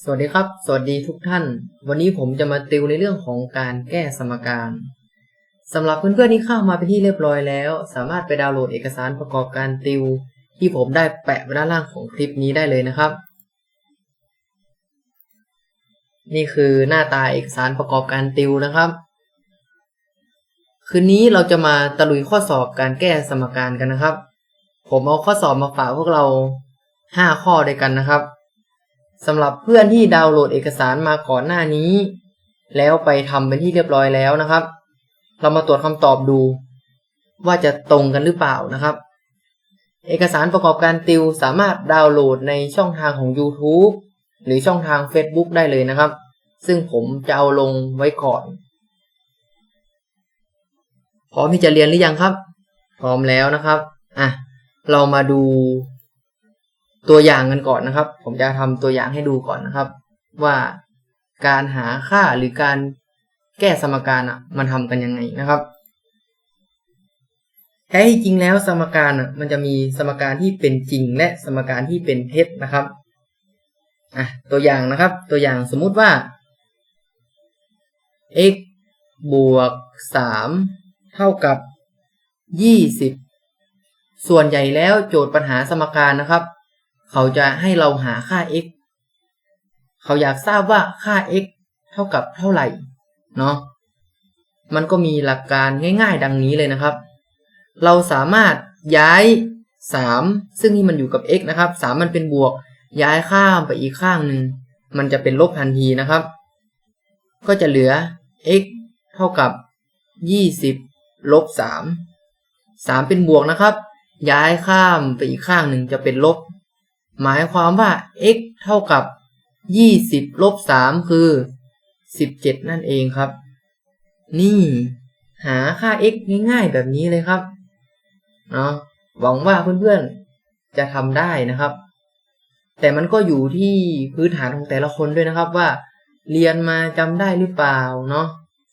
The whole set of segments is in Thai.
สวัสดีครับ สวัสดีทุกท่าน วันนี้ผมจะมาติวในเรื่องของการแก้สมการสำหรับเพื่อนๆที่เข้ามาเป็นที่เรียบร้อยแล้ว สามารถไปดาวน์โหลดเอกสารประกอบการติว ที่ผมได้แปะไว้ด้านล่างของคลิปนี้ได้เลยนะครับ นี่คือหน้าตาเอกสารประกอบการติวนะครับ คืนนี้เราจะมาตะลุยข้อสอบการแก้สมการกันนะครับ ผมเอาข้อสอบมาฝากพวกเรา 5 ข้อด้วยกันนะครับ สำหรับเพื่อนที่ดาวน์โหลดเอกสารมาก่อนหน้านี้ แล้วไปทำเป็นที่เรียบร้อยแล้วนะครับ เรามาตรวจคำตอบดู ว่าจะตรงกันหรือเปล่านะครับ เอกสารประกอบการติวสามารถดาวน์โหลดในช่องทางของ YouTube หรือช่องทาง Facebook ได้เลยนะครับ ซึ่งผมจะเอาลงไว้ก่อนพร้อมที่จะเรียนหรือยังครับ พร้อมแล้วนะครับ อะ เรามาดู ตัวอย่างกันก่อนนะครับ ผมจะทำตัวอย่างให้ดูก่อนนะครับ ว่าการหาค่าหรือการแก้สมการอะ มันทำกันยังไงนะครับแท้จริงแล้วสมการอะ มันจะมีสมการที่เป็นจริง และสมการที่เป็นเท็จนะครับอะตัวอย่างนะครับ ตัวอย่างสมมุติว่า x บวก3เท่ากับ20ส่วนใหญ่แล้วโจทย์ปัญหาสมการนะครับ เขาจะให้เราหาค่า x เขาอยากทราบว่าค่า x เท่ากับเท่าไหร่ เนาะ มันก็มีหลักการง่ายๆ ดังนี้เลยนะครับ เราสามารถย้าย 3 ซึ่งนี่มันอยู่กับ x นะครับ 3 มันเป็นบวก ย้ายข้ามไปอีกข้างหนึ่ง มันจะเป็นลบทันทีนะครับ ก็จะเหลือ x เท่ากับ 20 ลบ 3 3 เป็นบวกนะครับ ย้ายข้ามไปอีกข้างหนึ่งจะเป็นลบ หมายความว่า x เท่ากับ 20ลบ3คือ 17 นั่นเองครับ นี่ หาค่า x ง่ายๆแบบนี้เลยครับเนาะหวังว่าเพื่อนๆจะทำได้นะครับ แต่มันก็อยู่ที่พื้นฐานของแต่ละคนด้วยนะครับว่า เรียนมาจำได้หรือเปล่าเนาะ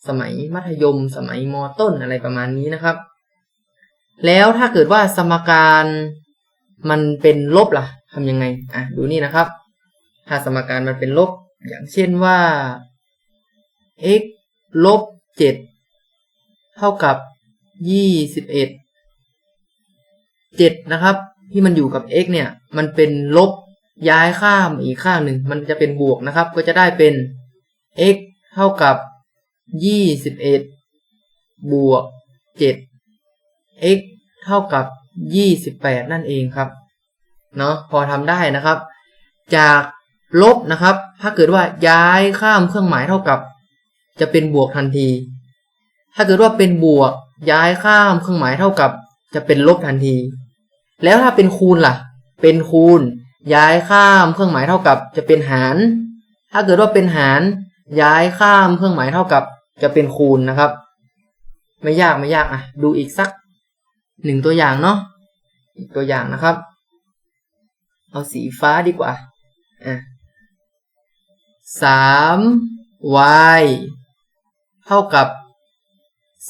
สมัยมัธยม สมัยมต้นอะไรประมาณนี้นะครับ แล้วถ้าเกิดว่าสมการมันเป็นลบล่ะ ทำยังไง อะ ดูนี่นะครับ ถ้าสมการมันเป็นลบ อย่างเช่นว่า x ลบ 7 เท่ากับ 21 7 นะครับ ที่มันอยู่กับ x เนี่ย มันเป็นลบย้ายข้ามอีกข้างหนึ่ง มันจะเป็นบวกนะครับ ก็จะได้เป็น x เท่ากับ 21 บวก 7 x เท่ากับ 28 นั่นเองครับ เนาะพอทำได้นะครับ จากลบนะครับ ถ้าเกิดว่าย้ายข้ามเครื่องหมายเท่ากับ จะเป็นบวกทันที ถ้าเกิดว่าเป็นบวกย้ายข้ามเครื่องหมายเท่ากับ จะเป็นลบทันที แล้วถ้าเป็นคูณล่ะ เป็นคูณ ย้ายข้ามเครื่องหมายเท่ากับ จะเป็นหาร ถ้าเกิดว่าเป็นหาร ย้ายข้ามเครื่องหมายเท่ากับ จะเป็นคูณนะครับ ไม่ยากไม่ยากอะ ดูอีกสักหนึ่งตัวอย่างเนาะอีกตัวอย่างนะครับ เอาสีฟ้าดีกว่า อะสาม y เท่ากับ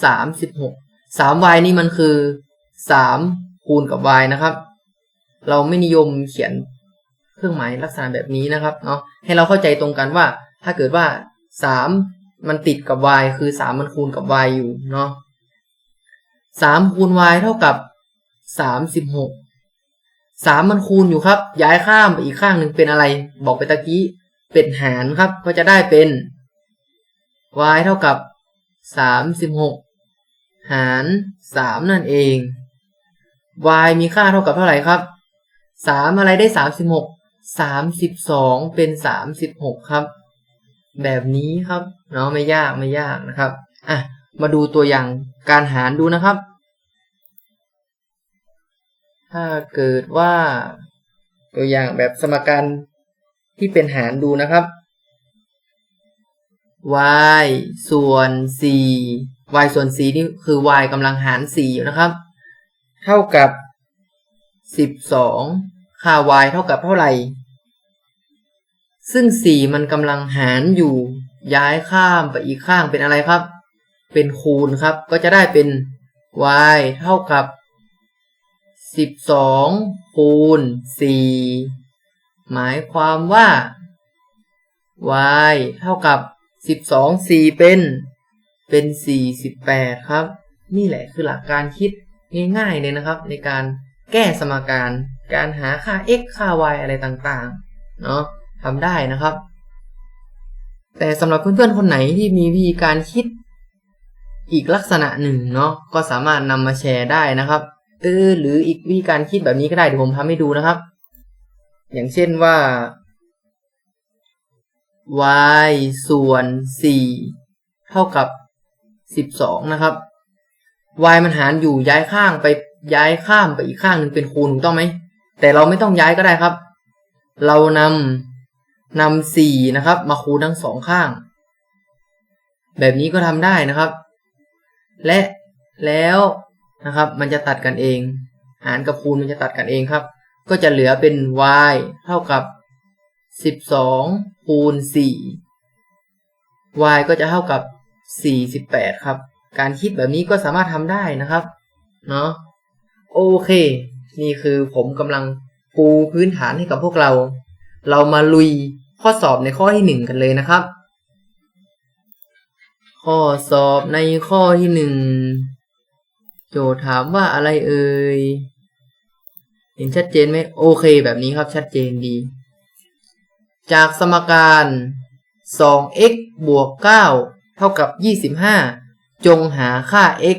สามสิบหกสาม y นี่มันคือสามคูณกับ y นะครับ เราไม่นิยมเขียนเครื่องหมายลักษณะแบบนี้นะครับเนาะให้เราเข้าใจตรงกันว่า ถ้าเกิดว่าสามมันติดกับ y คือสามมันคูณกับ y อยู่เนาะสามคูณ y เท่ากับสามสิบหก สามมันคูณอยู่ครับ ย้ายข้ามไปอีกข้างหนึ่งเป็นอะไร บอกไปตะกี้เป็นหารครับ ก็จะได้เป็น y เท่ากับสามสิบหกหารสามนั่นเอง y มีค่าเท่ากับเท่าไหร่ครับสามอะไรได้สามสิบหกสามสิบสองเป็นสามสิบหกครับ แบบนี้ครับเนาะไม่ยากไม่ยากนะครับอะมาดูตัวอย่างการหารดูนะครับ ถ้าเกิดว่าตัวอย่างแบบสมการที่เป็นหารดูนะครับ y ส่วน 4 y ส่วน 4 นี่คือ y กำลังหาร 4 อยู่นะครับ เท่ากับ 12 ค่า y เท่ากับเท่าไหร่ ซึ่ง 4 มันกำลังหารอยู่ ย้ายข้ามไปอีกข้างเป็นอะไรครับ เป็นคูณครับ ก็จะได้เป็น y เท่ากับ 12คูณ4หมายความว่า y เท่ากับสิบสองสี่เป็น เป็นสี่สิบแปดครับ นี่แหละคือหลักการคิดง่ายๆเลยนะครับ ในการแก้สมการ การหาค่า x ค่า y อะไรต่างๆ เนาะทำได้นะครับ แต่สำหรับเพื่อนๆ คนไหนที่มีวิธีการคิดอีกลักษณะหนึ่งเนาะก็สามารถนำมาแชร์ได้นะครับ เออหรืออีกวิธีการคิดแบบนี้ก็ได้เดี๋ยวผมทำให้ดูนะครับ อย่างเช่นว่า y ส่วน 4 เท่ากับ 12 นะครับ y มันหารอยู่ย้ายข้างไปย้ายข้ามไปอีกข้างหนึ่งเป็นคูณถูกต้องไหม แต่เราไม่ต้องย้ายก็ได้ครับ เรานำนำสี่นะครับ มาคูณทั้งสองข้าง แบบนี้ก็ทำได้นะครับ และแล้ว นะครับ มันจะตัดกันเอง หารกับคูณมันจะตัดกันเองครับ ก็จะเหลือเป็น y เท่ากับ 12 คูณ 4 y ก็จะเท่ากับ 48 ครับ การคิดแบบนี้ก็สามารถทำได้นะครับ เนาะโอเค นี่คือผมกำลังปูพื้นฐานให้กับพวกเรา เรามาลุยข้อสอบในข้อที่หนึ่งกันเลยนะครับ ข้อสอบในข้อที่หนึ่ง โจทย์ถามว่าอะไรเอ่ย เห็นชัดเจนไหมโอเค แบบนี้ครับชัดเจนดี จากสมการ 2x บวก 9 เท่ากับ 25 จงหาค่า x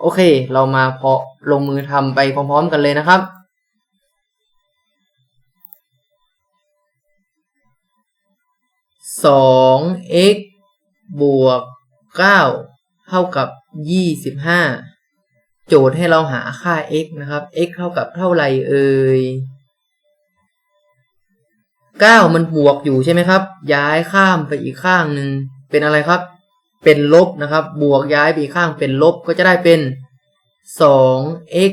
โอเค เรามาเพาะลงมือทำไปพร้อมๆกันเลยนะครับ 2x บวก 9 เท่ากับ 25 โจทย์ให้เราหาค่า x นะครับ x เท่ากับเท่าไหร่เอ่ย9มันบวกอยู่ใช่ไหมครับ ย้ายข้ามไปอีกข้างหนึ่งเป็นอะไรครับ เป็นลบนะครับ บวกย้ายไปอีกข้างเป็นลบก็จะได้เป็น 2x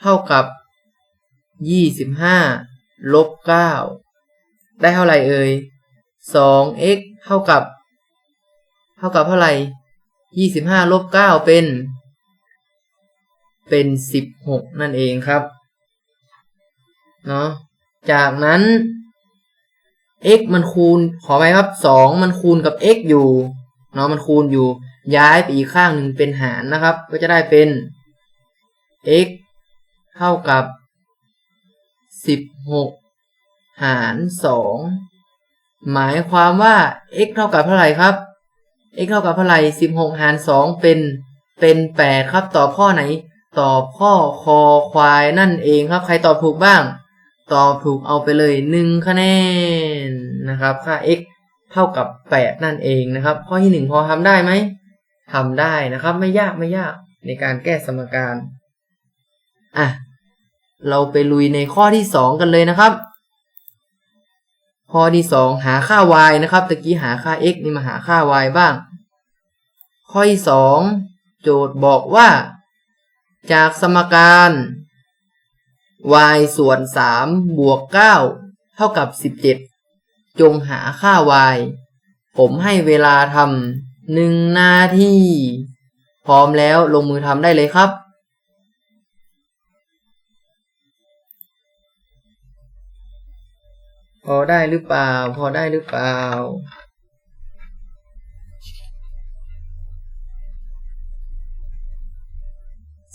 เท่ากับ 25ลบ9ได้เท่าไหร่เอ่ย 2x เท่ากับ เท่ากับเท่าไหร่ 25ลบ9เป็น เป็น16นั่นเองครับเนาะจากนั้น x มันคูณขอไปครับ2มันคูณกับ x อยู่เนาะมันคูณอยู่ ย้ายไปอีกข้างหนึ่งเป็นหารนะครับ ก็จะได้เป็น x เท่ากับ16หาร2หมายความว่า x เท่ากับเท่าไหร่ครับ x เท่ากับเท่าไหร่16หาร2เป็นเป็น8ครับตอบข้อไหน ตอบข้อคอควายนั่นเองครับ ใครตอบถูกบ้าง ตอบถูกเอาไปเลย1คะแนนนะครับ ค่า x เท่ากับ8นั่นเองนะครับ ข้อที่1พอทำได้ไหมทำได้นะครับ ไม่ยากไม่ยากในการแก้สมการอะเราไปลุยในข้อที่2กันเลยนะครับ ข้อที่2หาค่า y นะครับตะกี้หาค่า x นี่มาหาค่า y บ้าง ข้อที่2โจทย์บอกว่า จากสมการ y ส่วน 3 บวก 9 เท่ากับ 17 จงหาค่า y ผมให้เวลาทำหนึ่งนาที พร้อมแล้วลงมือทำได้เลยครับพอได้หรือเปล่า พอได้หรือเปล่า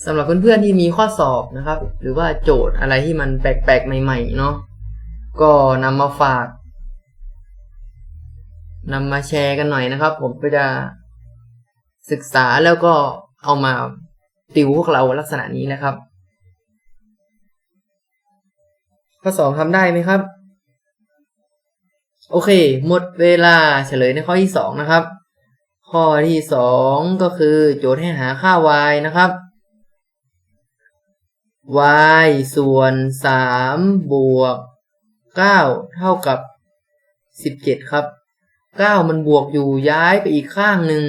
สำหรับเพื่อนๆที่มีข้อสอบนะครับ หรือว่าโจทย์อะไรที่มันแปลกๆ ใหม่ๆเนาะก็นำมาฝากนำมาแชร์กันหน่อยนะครับ ผมก็จะศึกษาแล้วก็เอามาติวพวกเราลักษณะนี้นะครับ ข้อสองทำได้ไหมครับ โอเค หมดเวลาเฉลยในข้อที่สองนะครับ ข้อที่สองก็คือโจทย์ให้หาค่า y นะครับ y ส่วนสามบวกเก้าเท่ากับสิบเจ็ดครับเก้ามันบวกอยู่ย้ายไปอีกข้างหนึ่ง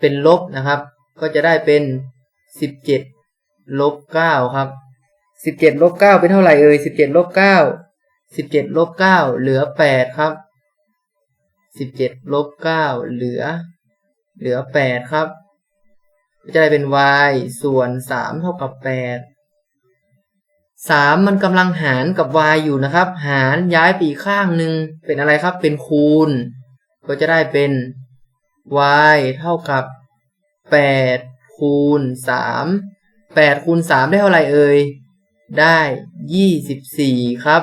เป็นลบนะครับ ก็จะได้เป็นสิบเจ็ดลบเก้าครับสิบเจ็ดลบเก้าเป็นเท่าไหร่เอ่ยสิบเจ็ดลบเก้าสิบเจ็ดลบเก้าเหลือแปดครับสิบเจ็ดลบเก้าเหลือ เหลือแปดครับ จะได้เป็น y ส่วนสามเท่ากับแปด สามมันกำลังหารกับ y อยู่นะครับ หารย้ายไปอีกข้างหนึ่งเป็นอะไรครับ เป็นคูณ ก็จะได้เป็น y เท่ากับแปดคูณสามแปดคูณสามได้เท่าไหร่เอ่ย ได้ยี่สิบสี่ครับ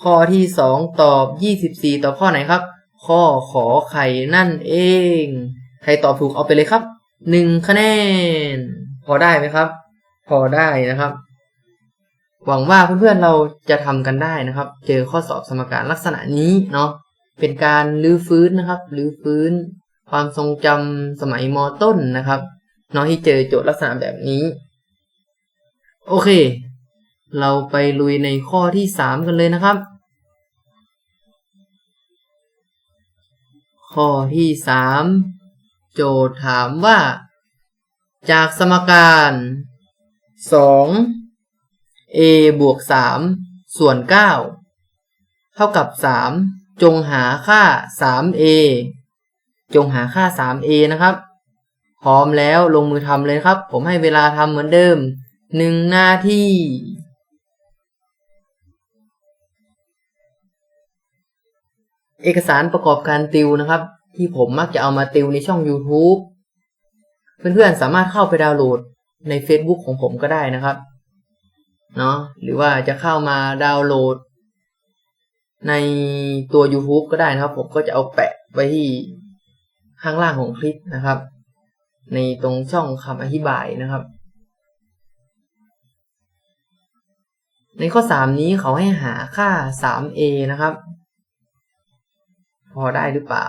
ข้อที่สองตอบยี่สิบสี่ตอบข้อไหนครับ ข้อขอไข่นั่นเอง ใครตอบถูกเอาไปเลยครับหนึ่งคะแนน พอได้ไหมครับ พอได้นะครับ หวังว่าเพื่อนๆเราจะทำกันได้นะครับ เจอข้อสอบสมการลักษณะนี้เนาะเป็นการลื้อฟื้นนะครับลื้อฟื้น ความทรงจำสมัยมต้นนะครับเนาะที่เจอโจทย์ลักษณะแบบนี้ โอเค เราไปลุยในข้อที่สามกันเลยนะครับ ข้อที่สามโจทย์ถามว่า จากสมการสอง a บวกสามส่วนเก้าเท่ากับสามจงหาค่าสาม a จงหาค่าสาม a นะครับ พร้อมแล้วลงมือทำเลยครับ ผมให้เวลาทำเหมือนเดิมหนึ่งนาทีเอกสารประกอบการติวนะครับ ที่ผมมักจะเอามาติวในช่อง YouTube เพื่อนๆสามารถเข้าไปดาวน์โหลดใน Facebook ของผมก็ได้นะครับ เนาะหรือว่าจะเข้ามาดาวน์โหลด ในตัว YouTube ก็ได้นะครับ ผมก็จะเอาแปะไว้ที่ข้างล่างของคลิปนะครับ ในตรงช่องคำอธิบายนะครับ ในข้อ 3 นี้เขาให้หาค่า 3a นะครับ พอได้หรือเปล่า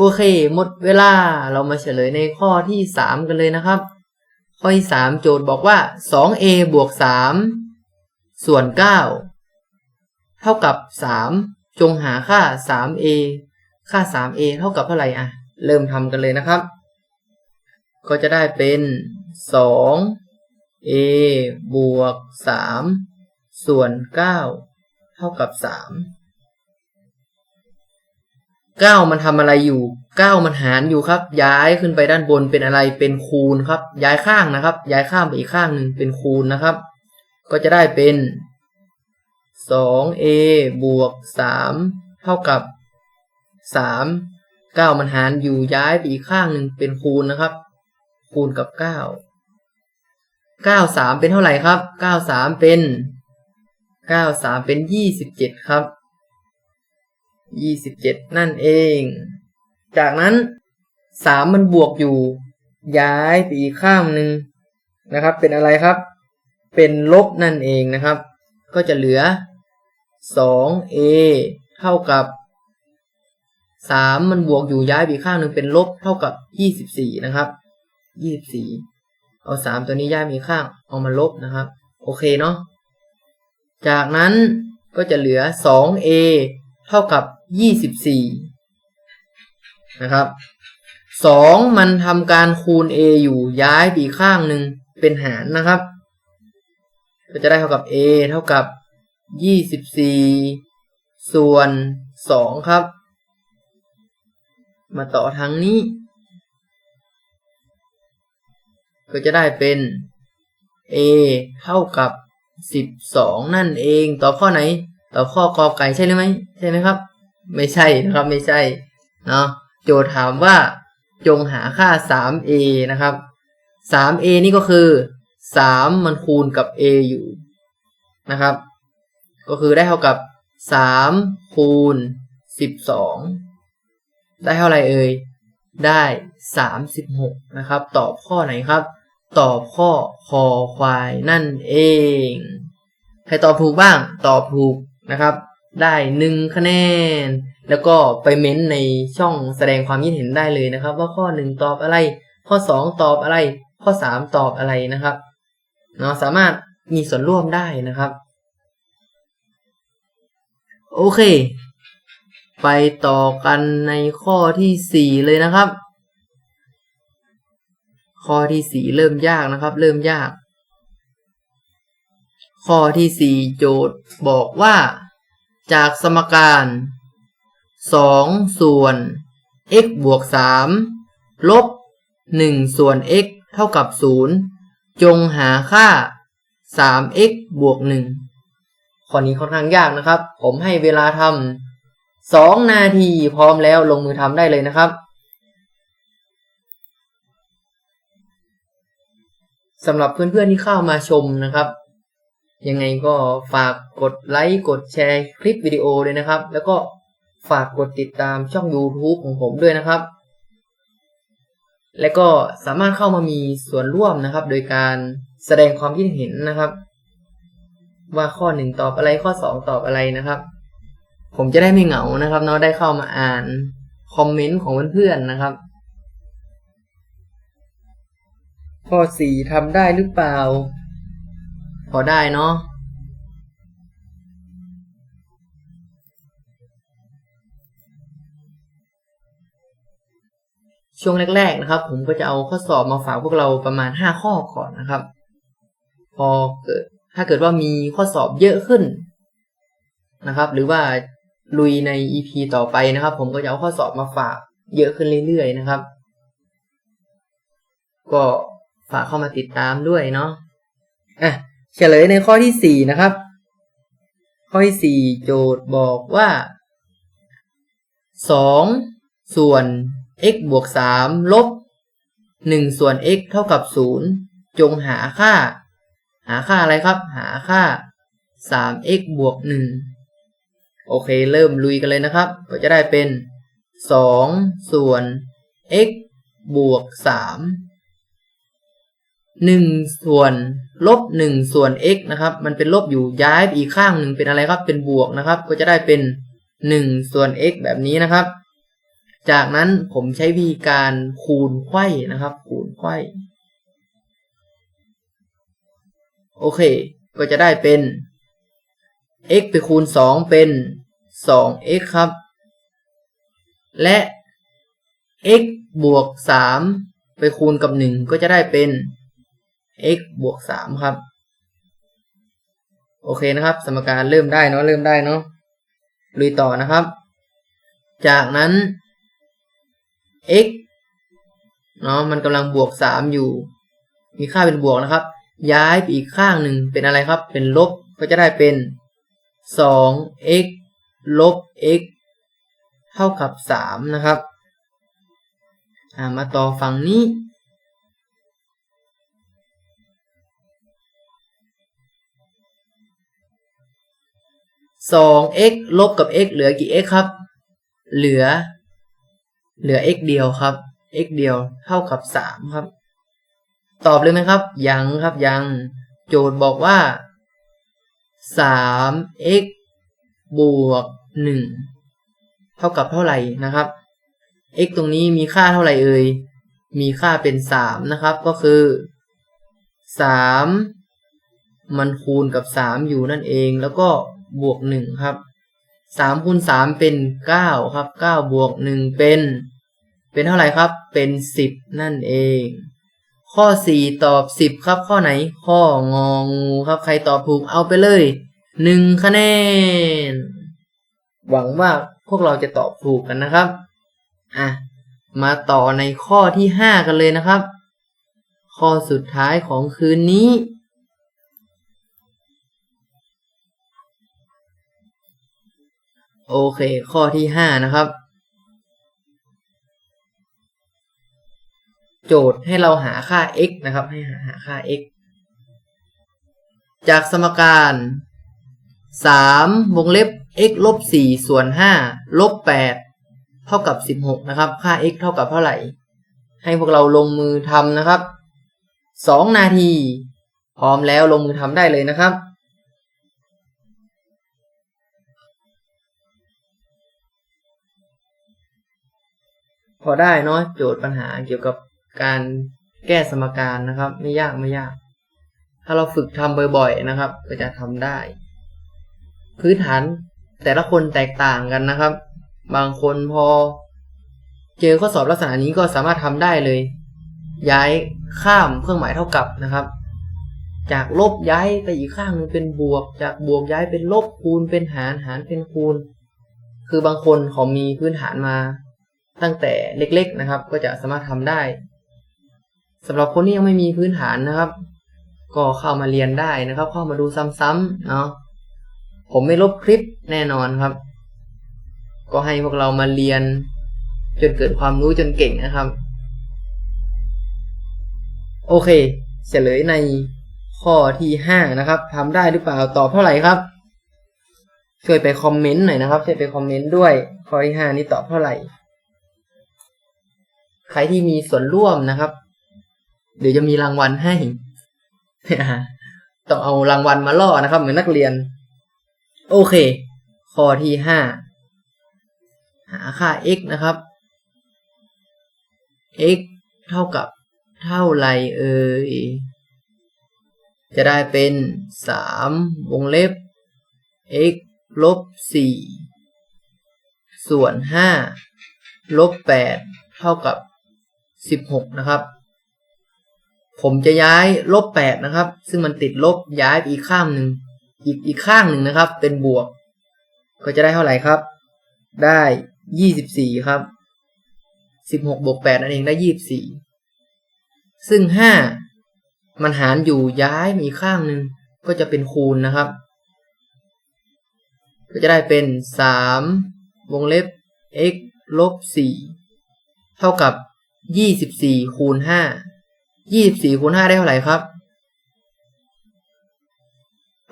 โอเค หมดเวลาเรามาเฉลยในข้อที่ 3 กันเลยนะครับ ข้อที่ 3 โจทย์บอกว่า 2a บวก 3 ส่วน 9 เท่ากับ 3 จงหาค่า 3a ค่า 3a เท่ากับเท่าไหร่อะ เริ่มทำกันเลยนะครับ ก็จะได้เป็น 2a บวก 3 ส่วน 9 เท่ากับ 3 9มันทำอะไรอยู่9มันหารอยู่ครับ ย้ายขึ้นไปด้านบนเป็นอะไรเป็นคูณครับ ย้ายข้างนะครับ ย้ายข้ามไปอีกข้างหนึ่งเป็นคูณนะครับ ก็จะได้เป็น 2a บวก 3 เท่ากับ 3 9 มันหารอยู่ย้ายไปอีกข้างหนึ่งเป็นคูณนะครับ คูณกับ 9 9 3 เป็นเท่าไหร่ครับ 9 3 เป็น 9 3 เป็น 27 ครับ 27นั่นเอง จากนั้น3มันบวกอยู่ ย้ายไปอีกข้างหนึ่งนะครับ เป็นอะไรครับ เป็นลบนั่นเองนะครับ ก็จะเหลือ 2a เท่ากับ 3 มันบวกอยู่ย้ายไปอีข้างหนึ่งเป็นลบเท่ากับ 24 นะครับ 24 เอา 3 ตัวนี้ย้ายไปอีข้างเอามาลบนะครับ โอเคเนาะ จากนั้นก็จะเหลือ 2a เท่ากับ 24นะครับ2มันทำการคูณ a อยู่ย้ายไปอีกข้างหนึ่งเป็นหารนะครับ ก็จะได้เท่ากับ a เท่ากับ24ส่วน2ครับ มาต่อทางนี้ ก็จะได้เป็น a เท่ากับ12นั่นเอง ตอบข้อไหน ตอบข้อกอไก่ใช่หรือไม่ใช่ไหมครับ ไม่ใช่นะครับไม่ใช่เนาะโจทย์ถามว่าจงหาค่า 3a นะครับ 3a นี่ก็คือ 3 มันคูณกับ a อยู่นะครับ ก็คือได้เท่ากับ 3 คูณ 12 ได้เท่าไหร่เอ่ย ได้ 36 นะครับ ตอบข้อไหนครับ ตอบข้อคอควายนั่นเอง ใครตอบถูกบ้าง ตอบถูกนะครับ ได้หนึ่งคะแนน แล้วก็ไปเม้นในช่องแสดงความคิดเห็นได้เลยนะครับ ว่าข้อหนึ่งตอบอะไร ข้อสองตอบอะไร ข้อสามตอบอะไรนะครับเนาะสามารถมีส่วนร่วมได้นะครับ โอเค ไปต่อกันในข้อที่สี่เลยนะครับ ข้อที่สี่เริ่มยากนะครับ เริ่มยาก ข้อที่สี่โจทย์บอกว่า จากสมการสองส่วน x บวกสามลบ 1 ส่วน x เท่ากับ 0 จงหาค่า 3x บวก 1 ข้อนี้ค่อนข้างยากนะครับ ผมให้เวลาทำ2 นาทีพร้อมแล้วลงมือทำได้เลยนะครับสำหรับเพื่อนๆที่เข้ามาชมนะครับ ยังไงก็ฝากกดไลค์กดแชร์คลิปวิดีโอเลยนะครับ แล้วก็ฝากกดติดตามช่อง YouTube ของผมด้วยนะครับ และก็สามารถเข้ามามีส่วนร่วมนะครับ โดยการแสดงความคิดเห็นนะครับ ว่าข้อหนึ่งตอบอะไรข้อสองตอบอะไรนะครับ ผมจะได้ไม่เหงานะครับเนาะได้เข้ามาอ่านคอมเมนต์ของเพื่อนๆนะครับ ข้อสี่ทำได้หรือเปล่า พอได้เนาะช่วงแรก ๆ นะครับ ผมก็จะเอาข้อสอบมาฝากพวกเราประมาณห้าข้อก่อนนะครับ พอเกิดถ้าเกิดว่ามีข้อสอบเยอะขึ้นนะครับ หรือว่าลุยใน EP ต่อไปนะครับ ผมก็จะเอาข้อสอบมาฝากเยอะขึ้นเรื่อยๆนะครับ ก็ฝากเข้ามาติดตามด้วยเนาะอะ เฉลยในข้อที่สี่นะครับ ข้อที่สี่โจทย์บอกว่าสองส่วน x บวกสามลบหนึ่งส่วน x เท่ากับศูนย์จงหาค่า หาค่าอะไรครับ หาค่าสาม x บวกหนึ่งโอเค เริ่มลุยกันเลยนะครับ ก็จะได้เป็นสองส่วน x บวกสามหนึ่งส่วน ลบหนึ่งส่วน x นะครับ มันเป็นลบอยู่ย้ายไปอีกข้างหนึ่งเป็นอะไรครับ เป็นบวกนะครับ ก็จะได้เป็นหนึ่งส่วน x แบบนี้นะครับ จากนั้นผมใช้วิธีการคูณไขว้นะครับ คูณไขว้โอเค ก็จะได้เป็น x ไปคูณสองเป็น 2x ครับ และ x บวก 3 ไปคูณกับ 1 ก็จะได้เป็น x บวก3ครับ โอเคนะครับ สมการเริ่มได้เนาะเริ่มได้เนาะลุยต่อนะครับ จากนั้น x เนาะมันกำลังบวก3อยู่ มีค่าเป็นบวกนะครับ ย้ายไปอีกข้างหนึ่งเป็นอะไรครับ เป็นลบก็จะได้เป็น 2x ลบ x เท่ากับ 3 นะครับ มาต่อฝั่งนี้ 2x ลบกับ x เหลือกี่ x ครับ เหลือ เหลือ x เดียวครับ x เดียวเท่ากับ 3 ครับ ตอบเลยไหมครับ ยังครับยัง โจทย์บอกว่า 3x บวก 1 เท่ากับเท่าไหร่นะครับ x ตรงนี้มีค่าเท่าไหร่เอ่ย มีค่าเป็น 3 นะครับ ก็คือ 3 มันคูณกับ 3 อยู่นั่นเองแล้วก็ บวก1ครับ3คูณ3เป็น9ครับ9บวก1เป็น เป็นเท่าไหร่ครับ เป็น10นั่นเอง ข้อ4ตอบ10ครับ ข้อไหน ข้ององูครับใครตอบถูกเอาไปเลยหนึ่งคะแนน หวังว่าพวกเราจะตอบถูกกันนะครับ อะ มาต่อในข้อที่ห้ากันเลยนะครับ ข้อสุดท้ายของคืนนี้ โอเค ข้อที่ห้านะครับ โจทย์ให้เราหาค่า x นะครับ ให้หาหาค่า x จากสมการสามวงเล็บ x ลบสี่ส่วนห้าลบแปดเท่ากับสิบหกนะครับ ค่า x เท่ากับเท่าไหร่ ให้พวกเราลงมือทำนะครับสองนาที พร้อมแล้วลงมือทำได้เลยนะครับ อได้เนาะโจทย์ปัญหาเกี่ยวกับการแก้สมการนะครับ ไม่ยากไม่ยาก ถ้าเราฝึกทำบ่อยๆนะครับ ก็จะทำได้ พื้นฐานแต่ละคนแตกต่างกันนะครับ บางคนพอ เจอข้อสอบลักษณะนี้ก็สามารถทำได้เลย ย้ายข้ามเครื่องหมายเท่ากับนะครับ จากลบย้ายไปอีกข้างนึงเป็นบวก จากบวกย้ายเป็นลบคูณเป็นหารหารเป็นคูณ คือบางคนเขามีพื้นฐานมา ตั้งแต่เล็กๆนะครับ ก็จะสามารถทำได้สำหรับคนที่ยังไม่มีพื้นฐานนะครับ ก็เข้ามาเรียนได้นะครับ เข้ามาดูซ้ำๆเนาะผมไม่ลบคลิปแน่นอนครับ ก็ให้พวกเรามาเรียน จนเกิดความรู้จนเก่งนะครับ โอเค เฉลยในข้อที่ห้านะครับทำได้หรือเปล่าตอบเท่าไหร่ครับช่วยไปคอมเมนต์หน่อยนะครับช่วยไปคอมเมนต์ด้วยข้อที่ห้านี้ตอบเท่าไหร่ ใครที่มีส่วนร่วมนะครับ เดี๋ยวจะมีรางวัลให้ต้องเอารางวัลมาล่อนะครับ เหมือนนักเรียน โอเค ข้อที่ห้าหาค่า x นะครับ x เท่ากับเท่าไรเอ่ย จะได้เป็นสามวงเล็บ x ลบสี่ส่วนห้าลบแปดเท่ากับ สิบหกนะครับ ผมจะย้ายลบแปดนะครับ ซึ่งมันติดลบย้ายไปอีกข้างหนึ่งอีกอีกข้างหนึ่งนะครับ เป็นบวก ก็จะได้เท่าไหร่ครับ ได้ยี่สิบสี่ครับสิบหกบวกแปดนั่นเองได้ยี่สิบสี่ซึ่งห้ามันหารอยู่ย้ายมีข้างหนึ่งก็จะเป็นคูณนะครับ ก็จะได้เป็นสามวงเล็บ x ลบสี่เท่ากับ ยี่สิบสี่คูณห้ายี่สิบสี่คูณห้าได้เท่าไหร่ครับ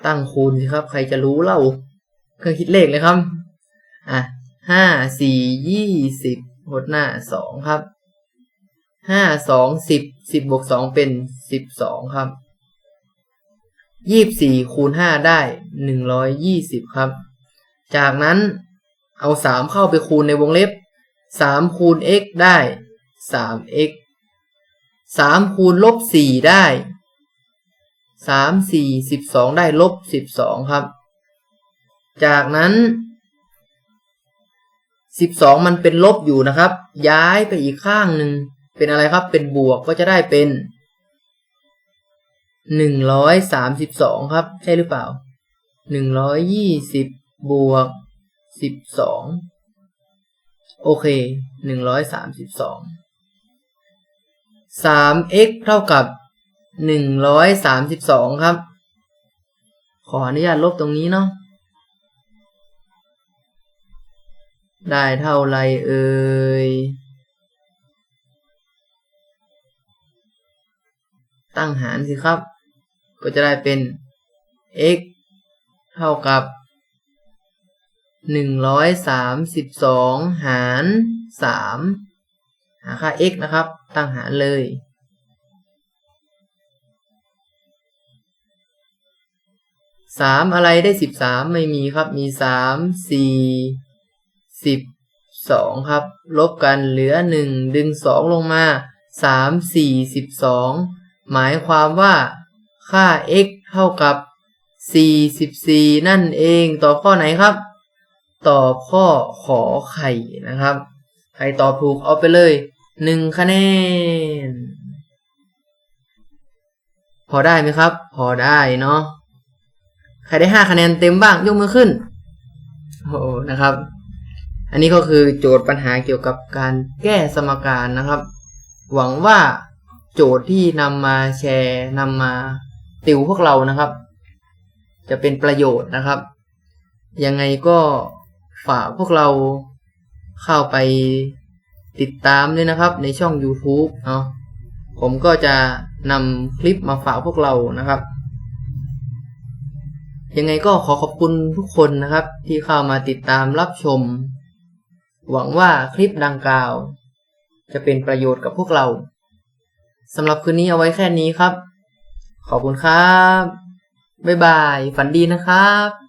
ตั้งคูณสิครับ ใครจะรู้เล่าเครื่องคิดเลขเลยครับ อะห้าสี่ยี่สิบหดหน้าสองครับห้าสองสิบสิบบวกสองเป็นสิบสองครับยี่บสี่คูณห้าได้หนึ่งร้อยยี่สิบครับ จากนั้นเอาสามเข้าไปคูณในวงเล็บสามคูณ x ได้ สาม x สามคูณลบสี่ได้สามสี่สิบสองได้ลบสิบสองครับ จากนั้นสิบสองมันเป็นลบอยู่นะครับ ย้ายไปอีกข้างหนึ่งเป็นอะไรครับ เป็นบวกก็จะได้เป็นหนึ่งร้อยสามสิบสองครับ ใช่หรือเปล่าหนึ่งร้อยยี่สิบบวกสิบสองโอเคหนึ่งร้อยสามสิบสอง สาม x เท่ากับหนึ่งร้อยสามสิบสองครับ ขออนุญาตลบตรงนี้เนาะ ได้เท่าไรเอ่ย ตั้งหารสิครับ ก็จะได้เป็น x เท่ากับหนึ่งร้อยสามสิบสองหารสาม หาค่า x นะครับ ตั้งหารเลย สามอะไรได้สิบสามไม่มีครับ มีสามสี่สิบสองครับ ลบกันเหลือหนึ่งดึงสองลงมาสามสี่สิบสองหมายความว่าค่า x เท่ากับสี่สิบสี่นั่นเอง ตอบข้อไหนครับ ตอบข้อขอไข่นะครับ ใครตอบถูกเอาไปเลย หนึ่งคะแนน พอได้ไหมครับ พอได้เนาะใครได้ห้าคะแนนเต็มบ้างยกมือขึ้นโอ้นะครับ อันนี้ก็คือโจทย์ปัญหาเกี่ยวกับการแก้สมการนะครับ หวังว่าโจทย์ที่นำมาแชร์นำมาติวพวกเรานะครับ จะเป็นประโยชน์นะครับ ยังไงก็ฝากพวกเราเข้าไป ติดตามด้วยนะครับในช่อง YouTube เนาะผมก็จะนำคลิปมาฝากพวกเรานะครับ ยังไงก็ขอขอบคุณทุกคนนะครับ ที่เข้ามาติดตามรับชม หวังว่าคลิปดังกล่าว จะเป็นประโยชน์กับพวกเราสำหรับคืนนี้เอาไว้แค่นี้ครับ ขอบคุณครับ บ๊ายบาย ฝันดีนะครับ